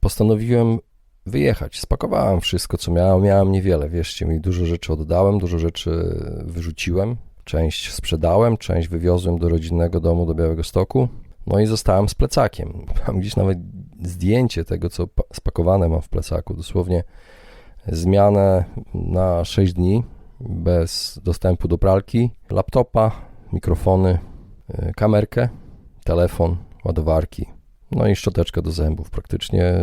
postanowiłem wyjechać. Spakowałem wszystko, co miałem. Miałem niewiele, wierzcie mi. Dużo rzeczy oddałem, dużo rzeczy wyrzuciłem. Część sprzedałem, część wywiozłem do rodzinnego domu do Białego Stoku. No i zostałem z plecakiem. Mam gdzieś nawet zdjęcie tego, co spakowane mam w plecaku. Dosłownie zmianę na 6 dni bez dostępu do pralki, laptopa, mikrofony, y, kamerkę, telefon, ładowarki, no i szczoteczkę do zębów. Praktycznie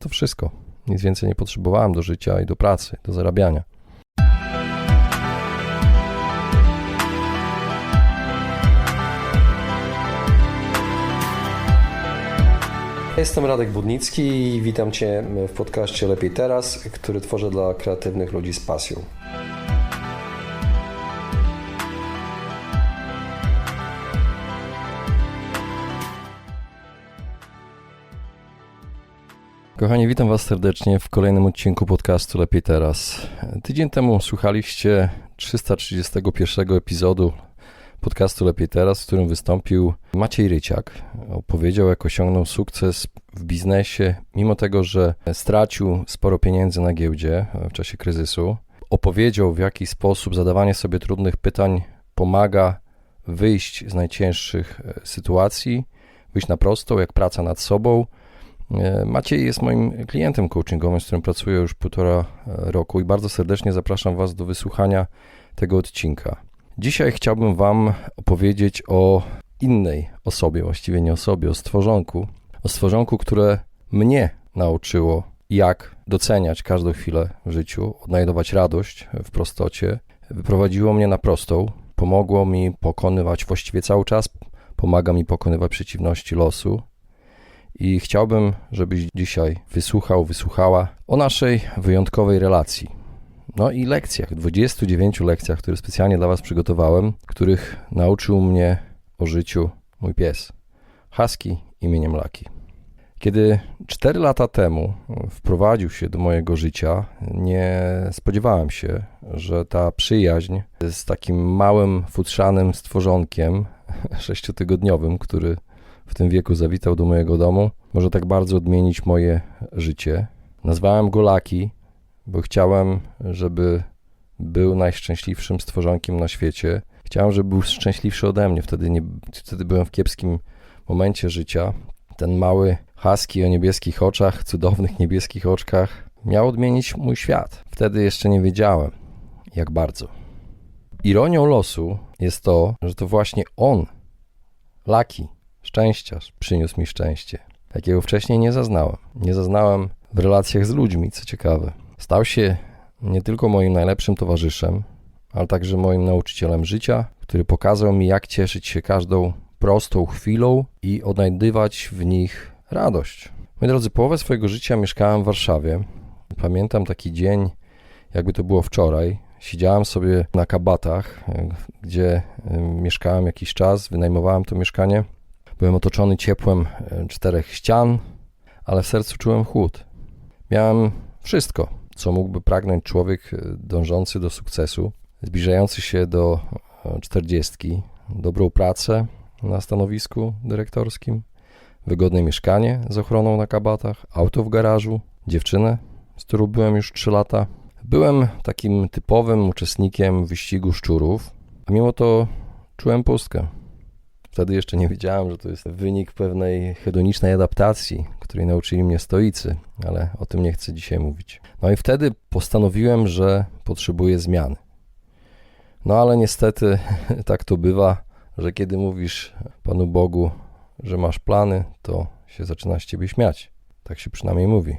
to wszystko. Nic więcej nie potrzebowałem do życia i do pracy, do zarabiania. Jestem Radek Budnicki i witam Cię w podcaście Lepiej Teraz, który tworzę dla kreatywnych ludzi z pasją. Kochani, witam Was serdecznie w kolejnym odcinku podcastu Lepiej Teraz. Tydzień temu słuchaliście 331 epizodu podcastu Lepiej Teraz, w którym wystąpił Maciej Ryciak. Opowiedział, jak osiągnął sukces w biznesie, mimo tego, że stracił sporo pieniędzy na giełdzie w czasie kryzysu. Opowiedział, w jaki sposób zadawanie sobie trudnych pytań pomaga wyjść z najcięższych e, sytuacji, wyjść na prostą, jak praca nad sobą. E, Maciej jest moim klientem coachingowym, z którym pracuję już półtora e, roku i bardzo serdecznie zapraszam Was do wysłuchania tego odcinka. Dzisiaj chciałbym Wam opowiedzieć o innej osobie, właściwie nie osobie, o stworzonku. O stworzonku, które mnie nauczyło, jak doceniać każdą chwilę w życiu, odnajdować radość w prostocie. Wyprowadziło mnie na prostą, pomogło mi pokonywać właściwie cały czas, pomaga mi pokonywać przeciwności losu. I chciałbym, żebyś dzisiaj wysłuchał, wysłuchała o naszej wyjątkowej relacji no i lekcjach, 29 lekcjach, które specjalnie dla Was przygotowałem, których nauczył mnie o życiu mój pies, Husky imieniem Laki. Kiedy 4 lata temu wprowadził się do mojego życia, nie spodziewałem się, że ta przyjaźń z takim małym, futrzanym stworzonkiem sześciotygodniowym, który w tym wieku zawitał do mojego domu, może tak bardzo odmienić moje życie. Nazwałem go Laki, bo chciałem, żeby był najszczęśliwszym stworzonkiem na świecie. Chciałem, żeby był szczęśliwszy ode mnie. Wtedy, nie, wtedy byłem w kiepskim momencie życia. Ten mały husky o niebieskich oczach, cudownych niebieskich oczkach, miał odmienić mój świat. Wtedy jeszcze nie wiedziałem, jak bardzo. Ironią losu jest to, że to właśnie on, Laki, szczęściarz, przyniósł mi szczęście, jakiego wcześniej nie zaznałem. Nie zaznałem w relacjach z ludźmi, co ciekawe. Stał się nie tylko moim najlepszym towarzyszem, ale także moim nauczycielem życia, który pokazał mi, jak cieszyć się każdą prostą chwilą i odnajdywać w nich radość. Moi drodzy, połowę swojego życia mieszkałem w Warszawie. Pamiętam taki dzień, jakby to było wczoraj. Siedziałem sobie na kabatach, gdzie mieszkałem jakiś czas, wynajmowałem to mieszkanie. Byłem otoczony ciepłem czterech ścian, ale w sercu czułem chłód. Miałem wszystko co mógłby pragnąć człowiek e, dążący do sukcesu, zbliżający się do e, czterdziestki, dobrą pracę na stanowisku dyrektorskim, wygodne mieszkanie z ochroną na kabatach, auto w garażu, dziewczynę, z którą byłem już 3 lata. Byłem takim typowym uczestnikiem wyścigu szczurów, a mimo to czułem pustkę. Wtedy jeszcze nie wiedziałem, że to jest wynik pewnej hedonicznej adaptacji, której nauczyli mnie stoicy, ale o tym nie chcę dzisiaj mówić. No i wtedy postanowiłem, że potrzebuję zmiany. No ale niestety tak to bywa, że kiedy mówisz Panu Bogu, że masz plany, to się zaczyna z ciebie śmiać. Tak się przynajmniej mówi.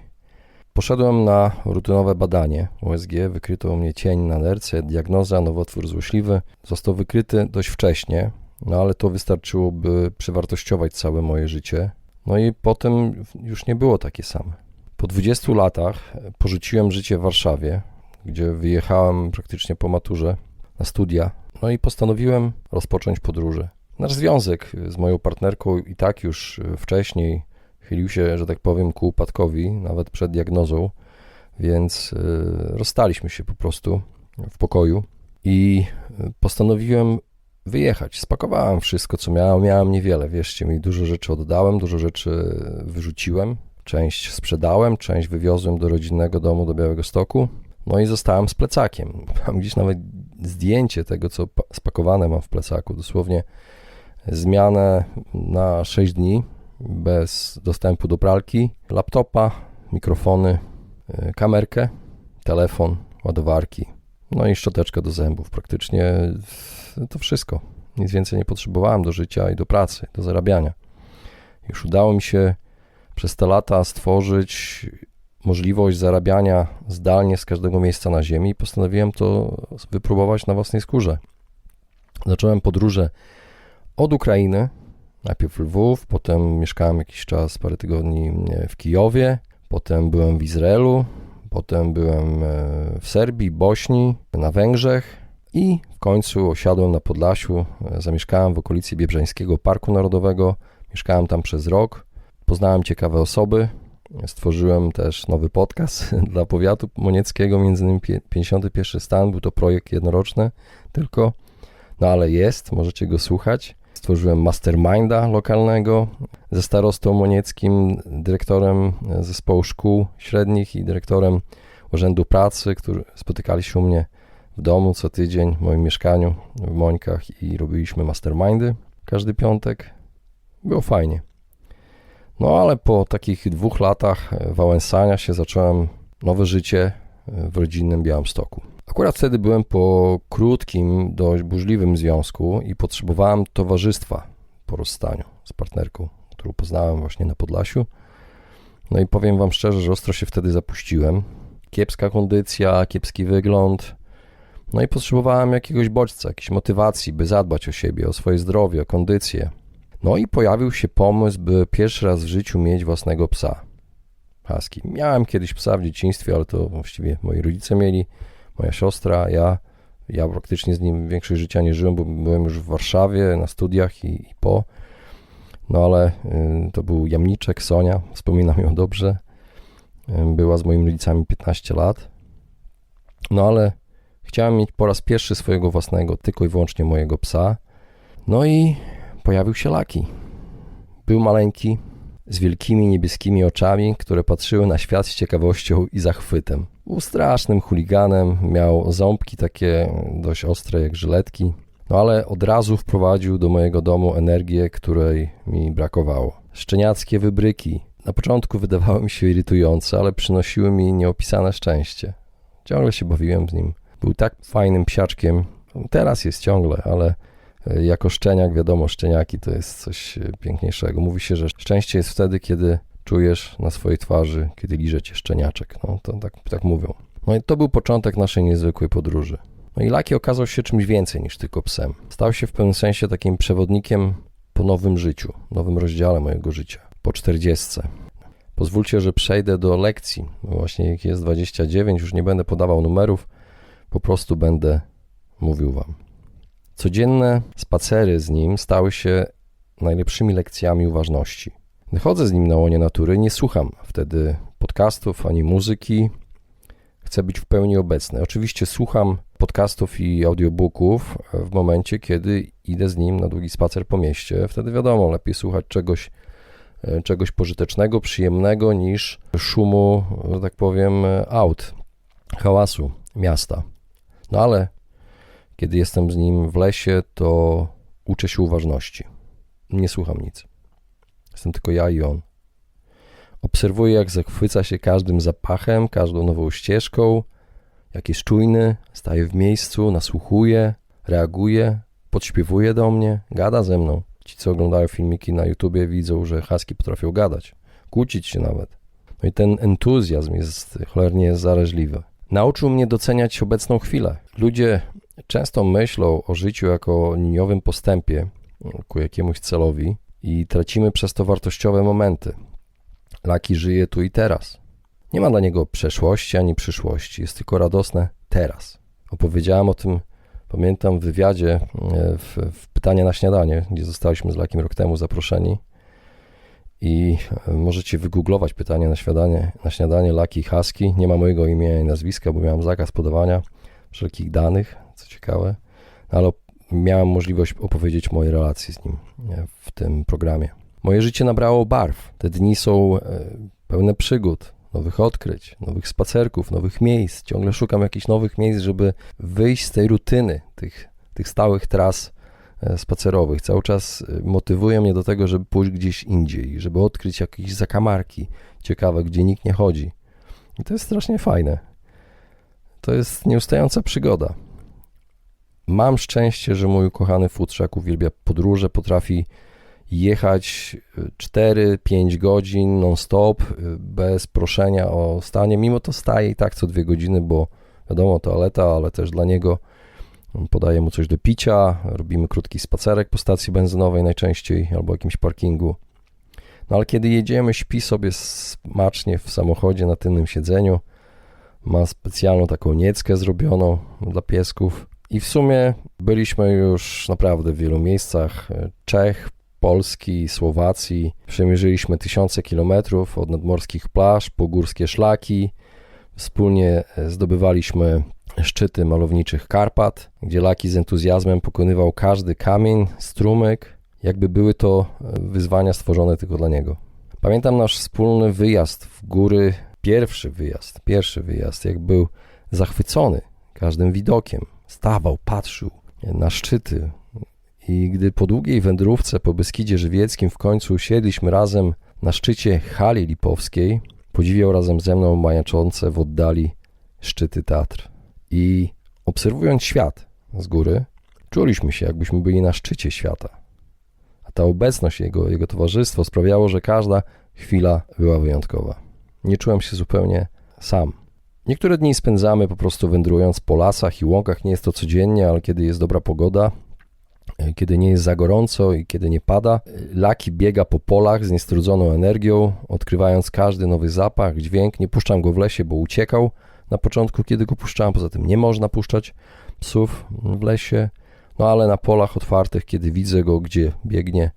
Poszedłem na rutynowe badanie USG, wykryto u mnie cień na nerce, diagnoza, nowotwór złośliwy. Został wykryty dość wcześnie, no ale to wystarczyło, by przewartościować całe moje życie. No i potem już nie było takie same. Po 20 latach porzuciłem życie w Warszawie, gdzie wyjechałem praktycznie po maturze na studia. No i postanowiłem rozpocząć podróże. Nasz związek z moją partnerką i tak już wcześniej chylił się, że tak powiem, ku upadkowi, nawet przed diagnozą, więc e, rozstaliśmy się po prostu w pokoju i postanowiłem wyjechać. Spakowałem wszystko, co miałem. Miałem niewiele, wierzcie mi. Dużo rzeczy oddałem, dużo rzeczy wyrzuciłem. Część sprzedałem, część wywiozłem do rodzinnego domu do Białego Stoku. No i zostałem z plecakiem. Mam gdzieś nawet zdjęcie tego, co spakowane mam w plecaku. Dosłownie zmianę na 6 dni bez dostępu do pralki, laptopa, mikrofony, y, kamerkę, telefon, ładowarki, no i szczoteczkę do zębów. Praktycznie to wszystko. Nic więcej nie potrzebowałem do życia i do pracy, do zarabiania. Już udało mi się przez te lata stworzyć możliwość zarabiania zdalnie z każdego miejsca na Ziemi i postanowiłem to wypróbować na własnej skórze. Zacząłem podróże od Ukrainy, najpierw Lwów, potem mieszkałem jakiś czas, parę tygodni w Kijowie, potem byłem w Izraelu, potem byłem e, w Serbii, Bośni, na Węgrzech i w końcu osiadłem na Podlasiu, e, zamieszkałem w okolicy Biebrzańskiego Parku Narodowego, mieszkałem tam przez rok, poznałem ciekawe osoby, stworzyłem też nowy podcast dla powiatu monieckiego, między innymi 51 stan, był to projekt jednoroczny tylko, no ale jest, możecie go słuchać. Stworzyłem masterminda lokalnego ze starostą monieckim, dyrektorem zespołu szkół średnich i dyrektorem Urzędu Pracy, który spotykali się u mnie w domu co tydzień w moim mieszkaniu w Mońkach i robiliśmy mastermindy każdy piątek. Było fajnie. No ale po takich dwóch latach wałęsania się zacząłem nowe życie w rodzinnym Białymstoku. Akurat wtedy byłem po krótkim, dość burzliwym związku i potrzebowałem towarzystwa po rozstaniu z partnerką, którą poznałem właśnie na Podlasiu. No i powiem Wam szczerze, że ostro się wtedy zapuściłem. Kiepska kondycja, kiepski wygląd. No i potrzebowałem jakiegoś bodźca, jakiejś motywacji, by zadbać o siebie, o swoje zdrowie, o kondycję. No i pojawił się pomysł, by pierwszy raz w życiu mieć własnego psa. Husky. Miałem kiedyś psa w dzieciństwie, ale to właściwie moi rodzice mieli moja siostra, ja. Ja praktycznie z nim większość życia nie żyłem, bo byłem już w Warszawie na studiach i, i po. No ale y, to był jamniczek, Sonia, wspominam ją dobrze. Y, była z moimi rodzicami 15 lat. No ale chciałem mieć po raz pierwszy swojego własnego, tylko i wyłącznie mojego psa. No i pojawił się Laki. Był maleńki, z wielkimi niebieskimi oczami, które patrzyły na świat z ciekawością i zachwytem. Był strasznym chuliganem, miał ząbki takie dość ostre jak żyletki, no ale od razu wprowadził do mojego domu energię, której mi brakowało. Szczeniackie wybryki. Na początku wydawały mi się irytujące, ale przynosiły mi nieopisane szczęście. Ciągle się bawiłem z nim. Był tak fajnym psiaczkiem. Teraz jest ciągle, ale e, jako szczeniak, wiadomo, szczeniaki to jest coś e, piękniejszego. Mówi się, że szczęście jest wtedy, kiedy czujesz na swojej twarzy, kiedy liże cię szczeniaczek. No to tak, tak mówią. No i to był początek naszej niezwykłej podróży. No i Laki okazał się czymś więcej niż tylko psem. Stał się w pewnym sensie takim przewodnikiem po nowym życiu, nowym rozdziale mojego życia, po czterdziestce. Pozwólcie, że przejdę do lekcji. Właśnie jest 29, już nie będę podawał numerów, po prostu będę mówił wam. Codzienne spacery z nim stały się najlepszymi lekcjami uważności. Gdy chodzę z nim na łonie natury, nie słucham wtedy podcastów ani muzyki. Chcę być w pełni obecny. Oczywiście słucham podcastów i audiobooków w momencie, kiedy idę z nim na długi spacer po mieście. Wtedy wiadomo, lepiej słuchać czegoś, e, czegoś pożytecznego, przyjemnego niż szumu, że tak powiem, aut, hałasu miasta. No ale kiedy jestem z nim w lesie, to uczę się uważności. Nie słucham nic. Jestem tylko ja i on. Obserwuję, jak zachwyca się każdym zapachem, każdą nową ścieżką, jak jest czujny, staje w miejscu, nasłuchuje, reaguje, podśpiewuje do mnie, gada ze mną. Ci, co oglądają filmiki na YouTubie, widzą, że haski potrafią gadać, kłócić się nawet. No i ten entuzjazm jest cholernie zaraźliwy. Nauczył mnie doceniać obecną chwilę. Ludzie często myślą o życiu jako liniowym postępie ku jakiemuś celowi, i tracimy przez to wartościowe momenty. Laki żyje tu i teraz. Nie ma dla niego przeszłości ani przyszłości, jest tylko radosne teraz. Opowiedziałem o tym, pamiętam, w wywiadzie e, w, w Pytanie na śniadanie, gdzie zostaliśmy z Lakim rok temu zaproszeni. I e, możecie wygooglować pytanie na śniadanie, na śniadanie Laki Husky. Nie ma mojego imienia i nazwiska, bo miałem zakaz podawania wszelkich danych, co ciekawe. No, ale miałem możliwość opowiedzieć moje relacje z nim w tym programie. Moje życie nabrało barw. Te dni są e, pełne przygód, nowych odkryć, nowych spacerków, nowych miejsc. Ciągle szukam jakichś nowych miejsc, żeby wyjść z tej rutyny tych, tych stałych tras e, spacerowych. Cały czas e, motywują mnie do tego, żeby pójść gdzieś indziej, żeby odkryć jakieś zakamarki ciekawe, gdzie nikt nie chodzi. I to jest strasznie fajne. To jest nieustająca przygoda. Mam szczęście, że mój ukochany futrzak uwielbia podróże, potrafi jechać 4-5 godzin non-stop, bez proszenia o stanie. Mimo to staje i tak co dwie godziny, bo wiadomo, toaleta, ale też dla niego podaję mu coś do picia, robimy krótki spacerek po stacji benzynowej najczęściej albo jakimś parkingu. No ale kiedy jedziemy, śpi sobie smacznie w samochodzie na tylnym siedzeniu. Ma specjalną taką nieckę zrobioną dla piesków. I w sumie byliśmy już naprawdę w wielu miejscach Czech, Polski, Słowacji. Przemierzyliśmy tysiące kilometrów od nadmorskich plaż po górskie szlaki. Wspólnie zdobywaliśmy szczyty malowniczych Karpat, gdzie Laki z entuzjazmem pokonywał każdy kamień, strumyk, jakby były to wyzwania stworzone tylko dla niego. Pamiętam nasz wspólny wyjazd w góry, pierwszy wyjazd, pierwszy wyjazd, jak był zachwycony każdym widokiem. Stawał, patrzył na szczyty, i gdy po długiej wędrówce po Beskidzie Żywieckim w końcu usiedliśmy razem na szczycie hali lipowskiej, podziwiał razem ze mną majaczące w oddali szczyty Tatr. I obserwując świat z góry, czuliśmy się, jakbyśmy byli na szczycie świata. A ta obecność jego, jego towarzystwo sprawiało, że każda chwila była wyjątkowa. Nie czułem się zupełnie sam. Niektóre dni spędzamy po prostu wędrując po lasach i łąkach. Nie jest to codziennie, ale kiedy jest dobra pogoda, kiedy nie jest za gorąco i kiedy nie pada. Laki biega po polach z niestrudzoną energią, odkrywając każdy nowy zapach, dźwięk. Nie puszczam go w lesie, bo uciekał na początku, kiedy go puszczałem. Poza tym nie można puszczać psów w lesie. No ale na polach otwartych, kiedy widzę go, gdzie biegnie,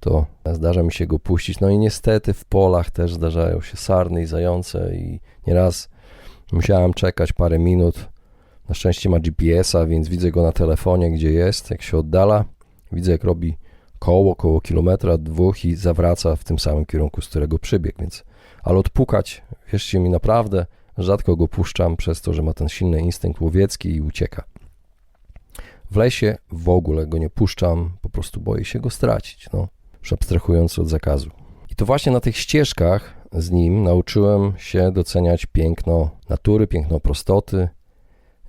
to zdarza mi się go puścić. No i niestety w polach też zdarzają się sarny i zające i nieraz musiałem czekać parę minut, na szczęście ma GPS-a, więc widzę go na telefonie, gdzie jest. Jak się oddala, widzę, jak robi koło, koło kilometra, dwóch i zawraca w tym samym kierunku, z którego przybiegł. Więc, ale odpukać, wierzcie mi, naprawdę rzadko go puszczam przez to, że ma ten silny instynkt łowiecki i ucieka. W lesie w ogóle go nie puszczam, po prostu boję się go stracić, no, abstrahując od zakazu. I to właśnie na tych ścieżkach z nim nauczyłem się doceniać piękno natury, piękno prostoty,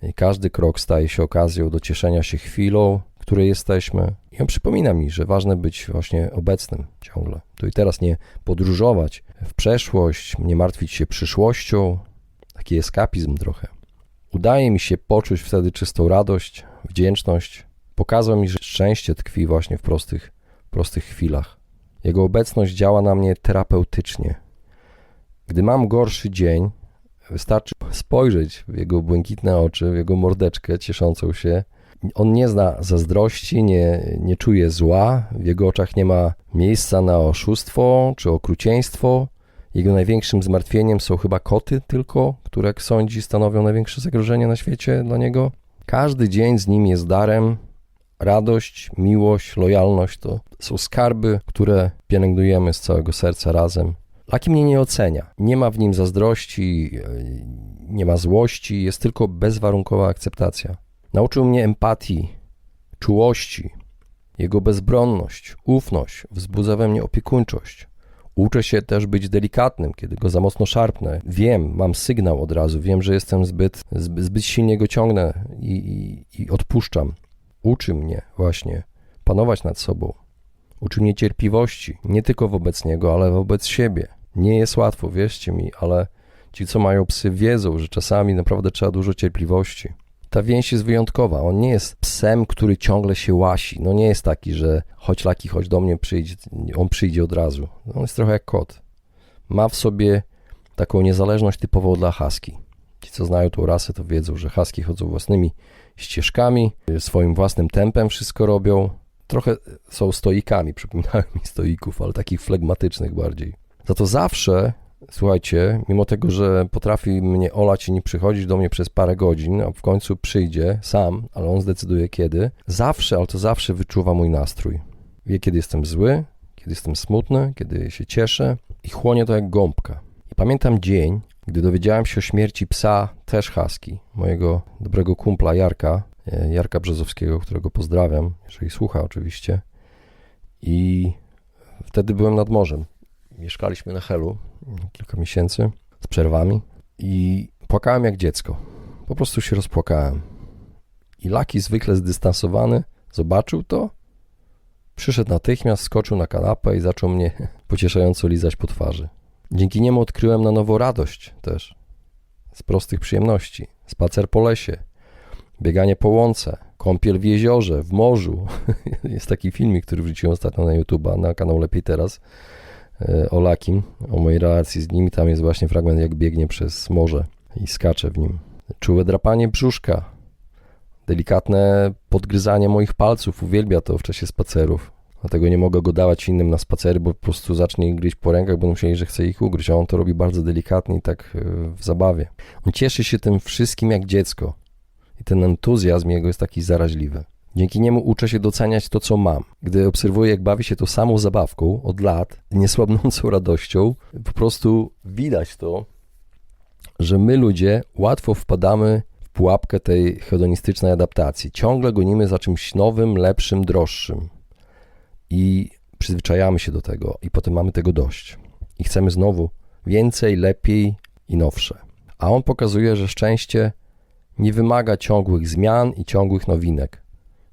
i każdy krok staje się okazją do cieszenia się chwilą, której jesteśmy. I on przypomina mi, że ważne być właśnie obecnym ciągle. Tu i teraz nie podróżować w przeszłość, nie martwić się przyszłością. Taki eskapizm trochę. Udaje mi się poczuć wtedy czystą radość, wdzięczność. Pokazał mi, że szczęście tkwi właśnie w prostych, prostych chwilach. Jego obecność działa na mnie terapeutycznie. Gdy mam gorszy dzień, Wystarczy spojrzeć w jego błękitne oczy, w jego mordeczkę cieszącą się. On nie zna zazdrości, nie, nie czuje zła, w jego oczach nie ma miejsca na oszustwo czy okrucieństwo. Jego największym zmartwieniem są chyba koty tylko, które jak sądzi stanowią największe zagrożenie na świecie dla niego. Każdy dzień z nim jest darem. Radość, miłość, lojalność to są skarby, które pielęgnujemy z całego serca razem. Laki mnie nie ocenia. Nie ma w nim zazdrości, e, nie ma złości, jest tylko bezwarunkowa akceptacja. Nauczył mnie empatii, czułości. Jego bezbronność, ufność wzbudza we mnie opiekuńczość. Uczę się też być delikatnym, kiedy go za mocno szarpnę. Wiem, mam sygnał od razu, wiem, że jestem zbyt, zbyt silnie go ciągnę i, i, i odpuszczam. Uczy mnie właśnie panować nad sobą, Uczy mnie cierpliwości, nie tylko wobec niego, ale wobec siebie. Nie jest łatwo, wierzcie mi, ale ci, co mają psy, wiedzą, że czasami naprawdę trzeba dużo cierpliwości. Ta więź jest wyjątkowa. On nie jest psem, który ciągle się łasi. No nie jest taki, że chodź laki, chodź do mnie, przyjdź, on przyjdzie od razu. On jest trochę jak kot. Ma w sobie taką niezależność typową dla husky. Ci, co znają tą rasę, to wiedzą, że husky chodzą własnymi ścieżkami, swoim własnym tempem wszystko robią trochę są stoikami, przypominają mi stoików, ale takich flegmatycznych bardziej. Za to zawsze, słuchajcie, mimo tego, że potrafi mnie olać i nie przychodzić do mnie przez parę godzin, a w końcu przyjdzie sam, ale on zdecyduje kiedy, zawsze, ale to zawsze wyczuwa mój nastrój. Wie, kiedy jestem zły, kiedy jestem smutny, kiedy się cieszę i chłonie to jak gąbka. Pamiętam dzień, gdy dowiedziałem się o śmierci psa, też husky, mojego dobrego kumpla Jarka, e, Jarka Brzezowskiego, którego pozdrawiam, jeżeli słucha oczywiście. I wtedy byłem nad morzem. Mieszkaliśmy na Helu kilka miesięcy z przerwami i płakałem jak dziecko. Po prostu się rozpłakałem. I Laki zwykle zdystansowany zobaczył to, przyszedł natychmiast, skoczył na kanapę i zaczął mnie pocieszająco lizać po twarzy. Dzięki niemu odkryłem na nowo radość też. Z prostych przyjemności. Spacer po lesie, bieganie po łące, kąpiel w jeziorze, w morzu. Jest taki filmik, który wrzuciłem ostatnio na YouTube'a, na kanał Lepiej Teraz, o Lakim, o mojej relacji z nim. Tam jest właśnie fragment, jak biegnie przez morze i skacze w nim. Czułe drapanie brzuszka, delikatne podgryzanie moich palców. Uwielbia to w czasie spacerów. Dlatego nie mogę go dawać innym na spacery, bo po prostu zacznie ich gryźć po rękach, bo myśleli, że chce ich ugryźć, a on to robi bardzo delikatnie i tak e, w zabawie. On cieszy się tym wszystkim jak dziecko i ten entuzjazm jego jest taki zaraźliwy. Dzięki niemu uczę się doceniać to, co mam. Gdy obserwuję, jak bawi się to samą zabawką od lat, niesłabnącą radością, po prostu widać to, że my ludzie łatwo wpadamy w pułapkę tej hedonistycznej adaptacji. Ciągle gonimy za czymś nowym, lepszym, droższym i przyzwyczajamy się do tego, i potem mamy tego dość. I chcemy znowu więcej, lepiej i nowsze. A on pokazuje, że szczęście nie wymaga ciągłych zmian i ciągłych nowinek,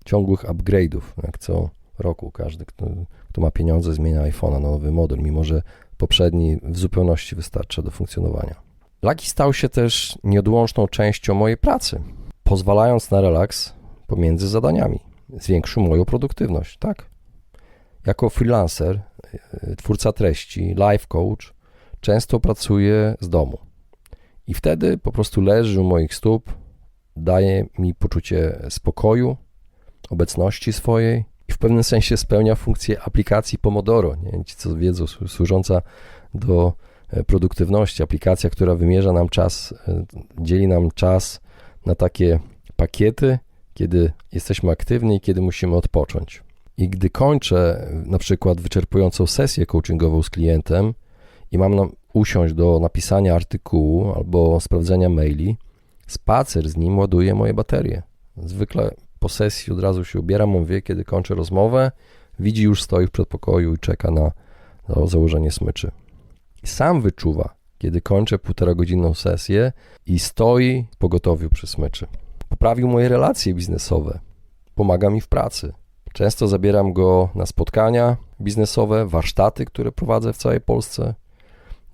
ciągłych upgrade'ów, jak co roku każdy, kto, kto ma pieniądze, zmienia iPhone'a na nowy model, mimo że poprzedni w zupełności wystarcza do funkcjonowania. Laki stał się też nieodłączną częścią mojej pracy, pozwalając na relaks pomiędzy zadaniami. Zwiększył moją produktywność, tak? Jako freelancer, y, twórca treści, life coach, często pracuję z domu. I wtedy po prostu leży u moich stóp, daje mi poczucie spokoju, obecności swojej i w pewnym sensie spełnia funkcję aplikacji Pomodoro. Nie? Ci, co wiedzą, służąca do e, produktywności. Aplikacja, która wymierza nam czas, e, dzieli nam czas na takie pakiety, kiedy jesteśmy aktywni i kiedy musimy odpocząć. I gdy kończę na przykład wyczerpującą sesję coachingową z klientem i mam nam usiąść do napisania artykułu albo sprawdzenia maili, spacer z nim ładuje moje baterie. Zwykle po sesji od razu się ubieram, mówię, kiedy kończę rozmowę, widzi już stoi w przedpokoju i czeka na, założenie smyczy. Sam wyczuwa, kiedy kończę półtora godzinną sesję i stoi w pogotowiu przy smyczy. Poprawił moje relacje biznesowe, pomaga mi w pracy. Często zabieram go na spotkania biznesowe, warsztaty, które prowadzę w całej Polsce.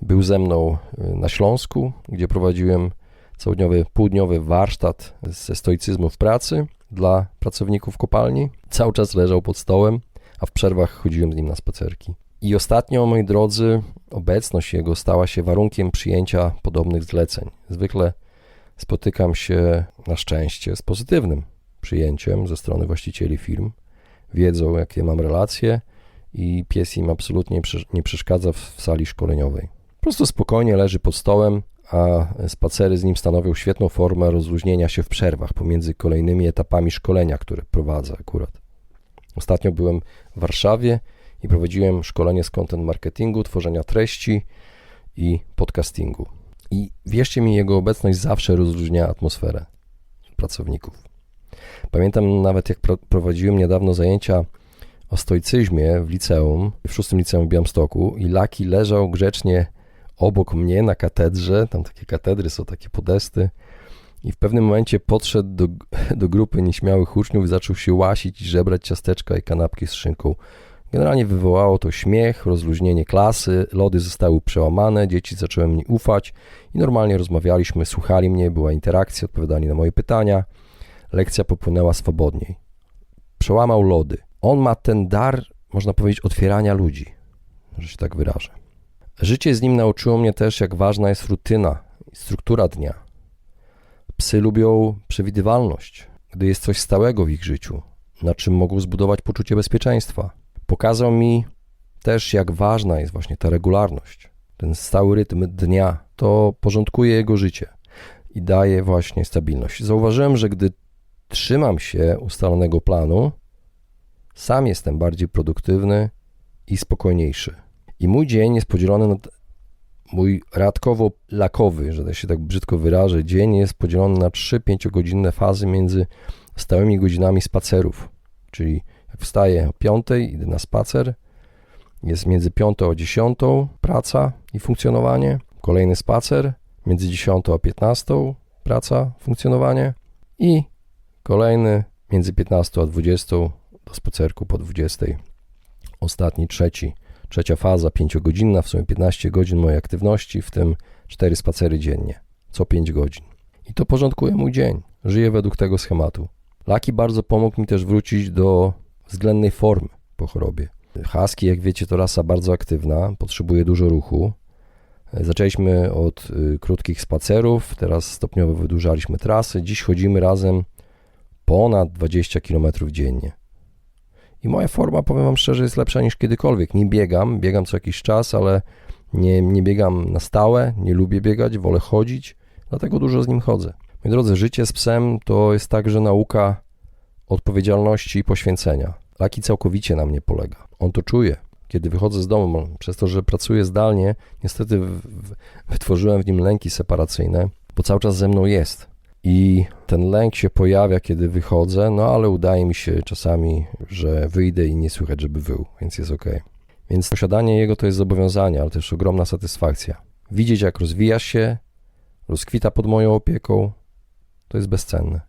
Był ze mną y, na Śląsku, gdzie prowadziłem całodniowy, półdniowy warsztat ze stoicyzmu w pracy dla pracowników kopalni. Cały czas leżał pod stołem, a w przerwach chodziłem z nim na spacerki. I ostatnio, moi drodzy, obecność jego stała się warunkiem przyjęcia podobnych zleceń. Zwykle spotykam się na szczęście z pozytywnym przyjęciem ze strony właścicieli firm. Wiedzą, jakie mam relacje i pies im absolutnie nie przeszkadza w sali szkoleniowej. Po prostu spokojnie leży pod stołem, a spacery z nim stanowią świetną formę rozluźnienia się w przerwach pomiędzy kolejnymi etapami szkolenia, które prowadzę akurat. Ostatnio byłem w Warszawie i prowadziłem szkolenie z content marketingu, tworzenia treści i podcastingu. I wierzcie mi, jego obecność zawsze rozluźnia atmosferę pracowników. Pamiętam nawet, jak prowadziłem niedawno zajęcia o stoicyzmie w liceum, w szóstym liceum w Białymstoku i Laki leżał grzecznie obok mnie na katedrze, tam takie katedry są, takie podesty i w pewnym momencie podszedł do, do grupy nieśmiałych uczniów i zaczął się łasić i żebrać ciasteczka i kanapki z szynką. Generalnie wywołało to śmiech, rozluźnienie klasy, lody zostały przełamane, dzieci zaczęły mi ufać i normalnie rozmawialiśmy, słuchali mnie, była interakcja, odpowiadali na moje pytania. Lekcja popłynęła swobodniej. Przełamał lody. On ma ten dar, można powiedzieć, otwierania ludzi, że się tak wyrażę. Życie z nim nauczyło mnie też, jak ważna jest rutyna i struktura dnia. Psy lubią przewidywalność, gdy jest coś stałego w ich życiu, na czym mogą zbudować poczucie bezpieczeństwa. Pokazał mi też, jak ważna jest właśnie ta regularność. Ten stały rytm dnia to porządkuje jego życie i daje właśnie stabilność. Zauważyłem, że gdy trzymam się ustalonego planu, sam jestem bardziej produktywny i spokojniejszy. I mój dzień jest podzielony na Mój radkowo-lakowy, że się tak brzydko wyrażę, dzień jest podzielony na 3-5 godzinne fazy między stałymi godzinami spacerów. Czyli jak wstaję o 5, idę na spacer, jest między 5 a 10 praca i funkcjonowanie, kolejny spacer, między 10 a 15 praca, funkcjonowanie i kolejny między 15 a 20 do spacerku po 20. Ostatni, trzeci, trzecia faza, 5-godzinna, w sumie 15 godzin mojej aktywności, w tym 4 spacery dziennie, co 5 godzin. I to porządkuje mój dzień. Żyję według tego schematu. Laki bardzo pomógł mi też wrócić do względnej formy po chorobie. Husky, jak wiecie, to rasa bardzo aktywna, potrzebuje dużo ruchu. Zaczęliśmy od y, krótkich spacerów, teraz stopniowo wydłużaliśmy trasy. Dziś chodzimy razem ponad 20 km dziennie. I moja forma, powiem Wam szczerze, jest lepsza niż kiedykolwiek. Nie biegam, biegam co jakiś czas, ale nie, nie biegam na stałe, nie lubię biegać, wolę chodzić, dlatego dużo z nim chodzę. Moi drodzy, życie z psem to jest także nauka odpowiedzialności i poświęcenia. Laki całkowicie na mnie polega. On to czuje. Kiedy wychodzę z domu, przez to, że pracuję zdalnie, niestety w, w, wytworzyłem w nim lęki separacyjne, bo cały czas ze mną jest. I ten lęk się pojawia, kiedy wychodzę, no ale udaje mi się czasami, że wyjdę i nie słychać, żeby wył, więc jest ok. Więc posiadanie jego to jest zobowiązanie, ale też ogromna satysfakcja. Widzieć, jak rozwija się, rozkwita pod moją opieką, to jest bezcenne.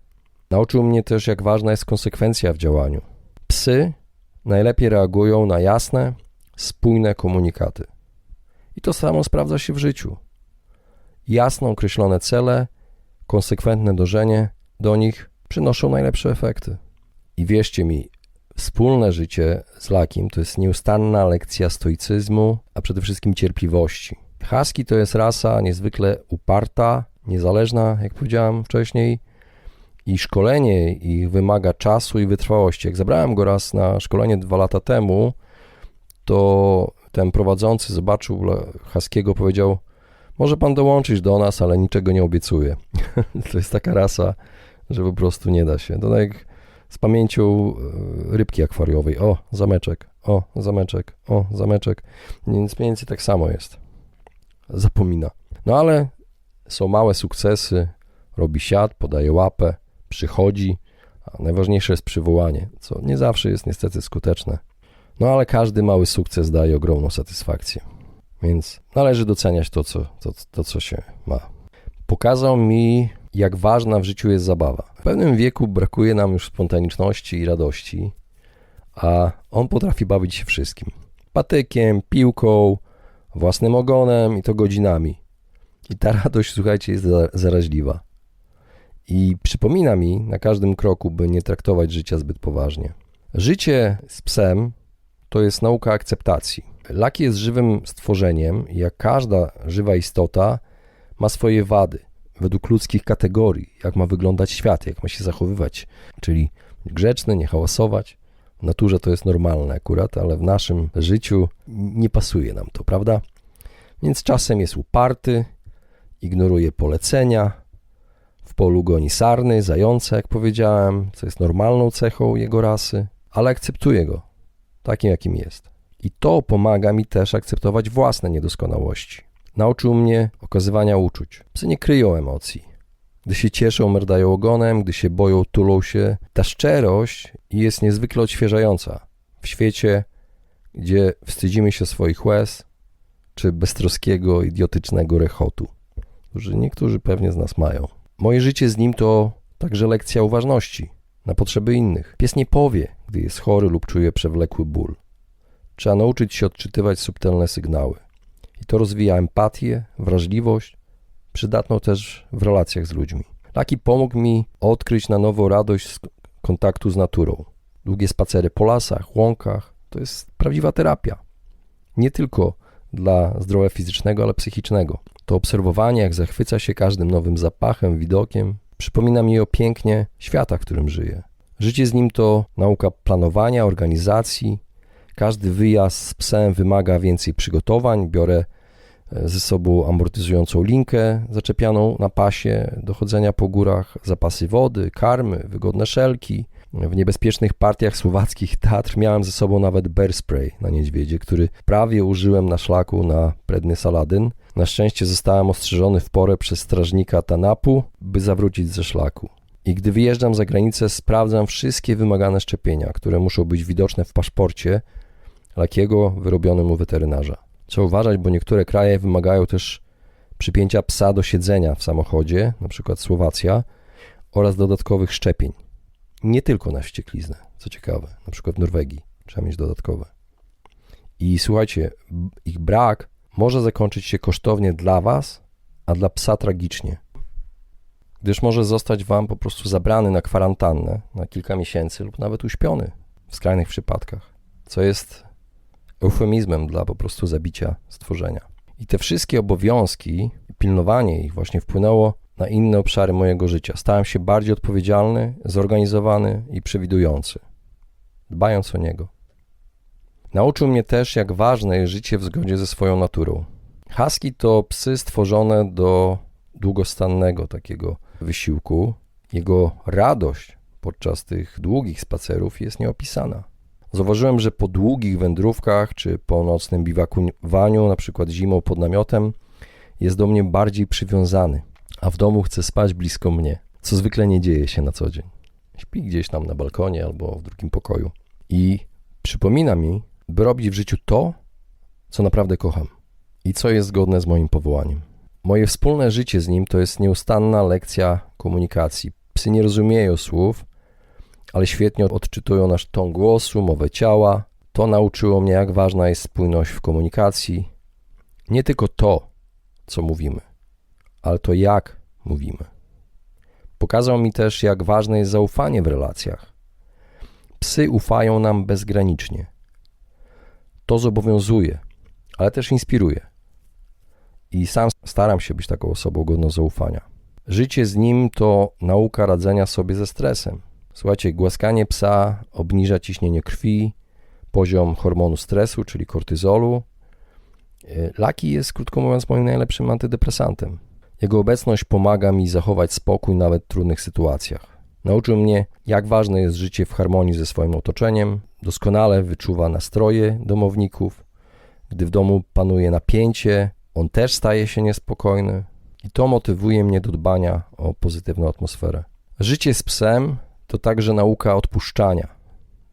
Nauczył mnie też, jak ważna jest konsekwencja w działaniu. Psy najlepiej reagują na jasne, spójne komunikaty. I to samo sprawdza się w życiu. Jasno określone cele, konsekwentne dążenie do nich przynoszą najlepsze efekty. I wierzcie mi, wspólne życie z Lakim to jest nieustanna lekcja stoicyzmu, a przede wszystkim cierpliwości. Husky to jest rasa niezwykle uparta, niezależna, jak powiedziałem wcześniej, i szkolenie ich wymaga czasu i wytrwałości. Jak zabrałem go raz na szkolenie dwa lata temu, to ten prowadzący zobaczył Haskiego, powiedział: Może pan dołączyć do nas, ale niczego nie obiecuję. to jest taka rasa, że po prostu nie da się. To tak jak z pamięcią e, rybki akwariowej. O, zameczek, o, zameczek, o, zameczek. Więc mniej więcej tak samo jest. Zapomina. No ale są małe sukcesy, robi siad, podaje łapę, przychodzi, a najważniejsze jest przywołanie, co nie zawsze jest niestety skuteczne. No ale każdy mały sukces daje ogromną satysfakcję. Więc należy doceniać to, co, to, to, co się ma. Pokazał mi, jak ważna w życiu jest zabawa. W pewnym wieku brakuje nam już spontaniczności i radości, a on potrafi bawić się wszystkim. Patykiem, piłką, własnym ogonem i to godzinami. I ta radość, słuchajcie, jest zaraźliwa. I przypomina mi na każdym kroku, by nie traktować życia zbyt poważnie. Życie z psem to jest nauka akceptacji. Laki jest żywym stworzeniem, jak każda żywa istota ma swoje wady według ludzkich kategorii, jak ma wyglądać świat, jak ma się zachowywać, czyli grzeczny, nie hałasować. W naturze to jest normalne akurat, ale w naszym życiu nie pasuje nam to, prawda? Więc czasem jest uparty, ignoruje polecenia, w polu goni sarny, zające, jak powiedziałem, co jest normalną cechą jego rasy, ale akceptuje go takim, jakim jest. I to pomaga mi też akceptować własne niedoskonałości. Nauczył mnie okazywania uczuć. Psy nie kryją emocji. Gdy się cieszą, merdają ogonem, gdy się boją, tulą się. Ta szczerość jest niezwykle odświeżająca w świecie, gdzie wstydzimy się swoich łez czy beztroskiego, idiotycznego rechotu, którzy niektórzy pewnie z nas mają. Moje życie z nim to także lekcja uważności na potrzeby innych. Pies nie powie, gdy jest chory lub czuje przewlekły ból. Trzeba nauczyć się odczytywać subtelne sygnały. I to rozwija empatię, wrażliwość, przydatną też w relacjach z ludźmi. Taki pomógł mi odkryć na nowo radość z kontaktu z naturą. Długie spacery po lasach, łąkach to jest prawdziwa terapia. Nie tylko dla zdrowia fizycznego, ale psychicznego. To obserwowanie, jak zachwyca się każdym nowym zapachem, widokiem, przypomina mi o pięknie świata, w którym żyję. Życie z nim to nauka planowania, organizacji. Każdy wyjazd z psem wymaga więcej przygotowań. Biorę e, ze sobą amortyzującą linkę zaczepianą na pasie do chodzenia po górach, zapasy wody, karmy, wygodne szelki. W niebezpiecznych partiach słowackich Tatr miałem ze sobą nawet bear spray na niedźwiedzie, który prawie użyłem na szlaku na Predny Saladyn Na szczęście zostałem ostrzeżony w porę przez strażnika Tanapu, by zawrócić ze szlaku. I gdy wyjeżdżam za granicę, sprawdzam wszystkie wymagane szczepienia, które muszą być widoczne w paszporcie Lakiego wyrobionym u weterynarza. Trzeba uważać, bo niektóre kraje wymagają też przypięcia psa do siedzenia w samochodzie, np. Słowacja, oraz dodatkowych szczepień. Nie tylko na wściekliznę, co ciekawe, np. w Norwegii trzeba mieć dodatkowe. I słuchajcie, ich brak może zakończyć się kosztownie dla Was, a dla psa tragicznie. Gdyż może zostać Wam po prostu zabrany na kwarantannę na kilka miesięcy lub nawet uśpiony w skrajnych przypadkach, co jest eufemizmem dla po prostu zabicia stworzenia. I te wszystkie obowiązki, pilnowanie ich właśnie wpłynęło na inne obszary mojego życia. Stałem się bardziej odpowiedzialny, zorganizowany i przewidujący, dbając o niego. Nauczył mnie też, jak ważne jest życie w zgodzie ze swoją naturą. Husky to psy stworzone do długostannego takiego wysiłku. Jego radość podczas tych długich spacerów jest nieopisana. Zauważyłem, że po długich wędrówkach czy po nocnym biwakowaniu, na przykład zimą pod namiotem, jest do mnie bardziej przywiązany, a w domu chce spać blisko mnie, co zwykle nie dzieje się na co dzień. Śpi gdzieś tam na balkonie albo w drugim pokoju. I przypomina mi, by robić w życiu to, co naprawdę kocham i co jest zgodne z moim powołaniem. Moje wspólne życie z nim to jest nieustanna lekcja komunikacji. Psy nie rozumieją słów, ale świetnie odczytują nasz ton głosu, mowę ciała. To nauczyło mnie, jak ważna jest spójność w komunikacji. Nie tylko to, co mówimy, ale to, jak mówimy. Pokazał mi też, jak ważne jest zaufanie w relacjach. Psy ufają nam bezgranicznie. To zobowiązuje, ale też inspiruje. I sam staram się być taką osobą godną zaufania. Życie z nim to nauka radzenia sobie ze stresem. Słuchajcie, głaskanie psa obniża ciśnienie krwi, poziom hormonu stresu, czyli kortyzolu. E, Laki jest, krótko mówiąc, moim najlepszym antydepresantem. Jego obecność pomaga mi zachować spokój nawet w trudnych sytuacjach. Nauczył mnie, jak ważne jest życie w harmonii ze swoim otoczeniem, doskonale wyczuwa nastroje domowników. Gdy w domu panuje napięcie, on też staje się niespokojny i to motywuje mnie do dbania o pozytywną atmosferę. Życie z psem to także nauka odpuszczania.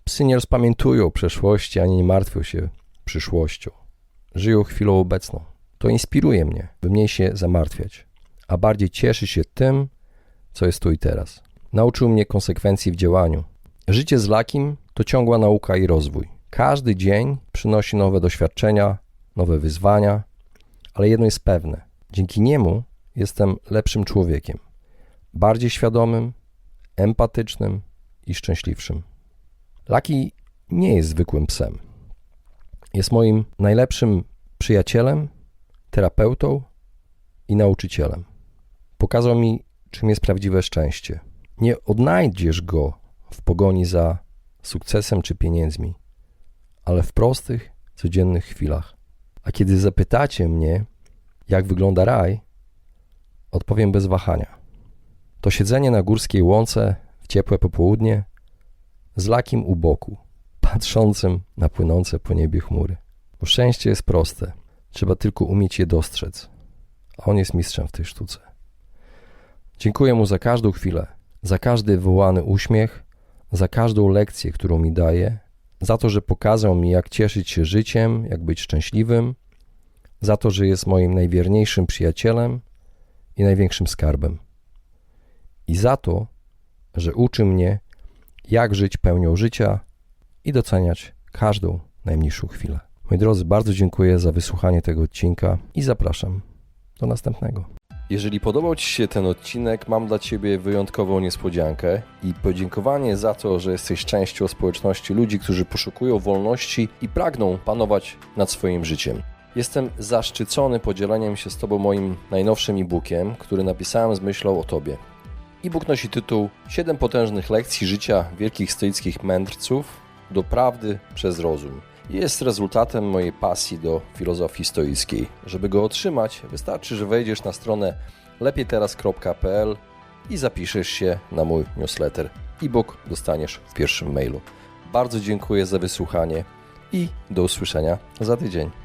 Psy nie rozpamiętują przeszłości ani nie martwią się przyszłością. Żyją chwilą obecną. To inspiruje mnie, by mniej się zamartwiać, a bardziej cieszyć się tym, co jest tu i teraz. Nauczył mnie konsekwencji w działaniu. Życie z Lakim to ciągła nauka i rozwój. Każdy dzień przynosi nowe doświadczenia, nowe wyzwania, ale jedno jest pewne: dzięki niemu jestem lepszym człowiekiem, bardziej świadomym, empatycznym i szczęśliwszym. Laki nie jest zwykłym psem. Jest moim najlepszym przyjacielem, terapeutą i nauczycielem. Pokazał mi, czym jest prawdziwe szczęście. Nie odnajdziesz go w pogoni za sukcesem czy pieniędzmi, ale w prostych, codziennych chwilach. A kiedy zapytacie mnie, jak wygląda raj, odpowiem bez wahania. To siedzenie na górskiej łące w ciepłe popołudnie z lakiem u boku, patrzącym na płynące po niebie chmury. Bo szczęście jest proste, trzeba tylko umieć je dostrzec, a on jest mistrzem w tej sztuce. Dziękuję mu za każdą chwilę, za każdy wywołany uśmiech, za każdą lekcję, którą mi daje, za to, że pokazał mi, jak cieszyć się życiem, jak być szczęśliwym, za to, że jest moim najwierniejszym przyjacielem i największym skarbem. I za to, że uczy mnie, jak żyć pełnią życia i doceniać każdą najmniejszą chwilę. Moi drodzy, bardzo dziękuję za wysłuchanie tego odcinka i zapraszam do następnego. Jeżeli podobał Ci się ten odcinek, mam dla Ciebie wyjątkową niespodziankę i podziękowanie za to, że jesteś częścią społeczności ludzi, którzy poszukują wolności i pragną panować nad swoim życiem. Jestem zaszczycony podzieleniem się z Tobą moim najnowszym e-bookiem, który napisałem z myślą o Tobie. E-book nosi tytuł 7 potężnych lekcji życia wielkich stoickich mędrców do prawdy przez rozum. Jest rezultatem mojej pasji do filozofii stoickiej. Żeby go otrzymać, wystarczy, że wejdziesz na stronę lepiejteraz.pl i zapiszesz się na mój newsletter. E-book dostaniesz w pierwszym mailu. Bardzo dziękuję za wysłuchanie i do usłyszenia za tydzień.